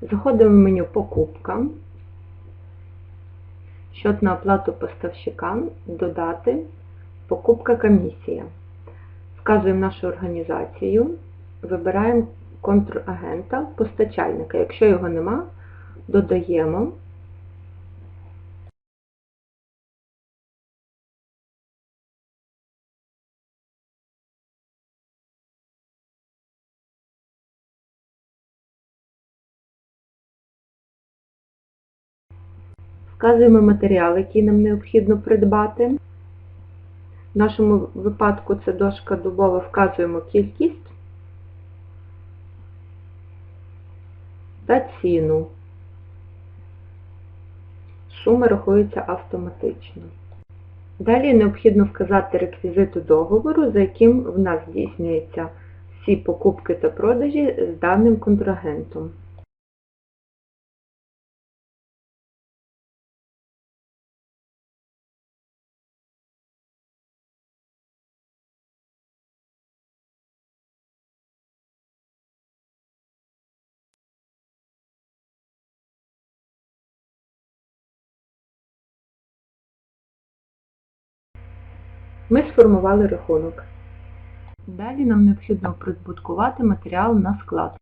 Заходимо в меню Покупка, Счет на оплату поставщикам, Додати, Покупка комісія. Вказуємо нашу організацію, вибираємо контрагента, постачальника. Якщо його нема, додаємо. Вказуємо матеріал, який нам необхідно придбати. В нашому випадку це дошка дубова, вказуємо кількість та ціну. Сума рахується автоматично. Далі необхідно вказати реквізити договору, за яким в нас здійснюються всі покупки та продажі з даним контрагентом. Ми сформували рахунок. Далі нам необхідно прибуткувати матеріал на склад.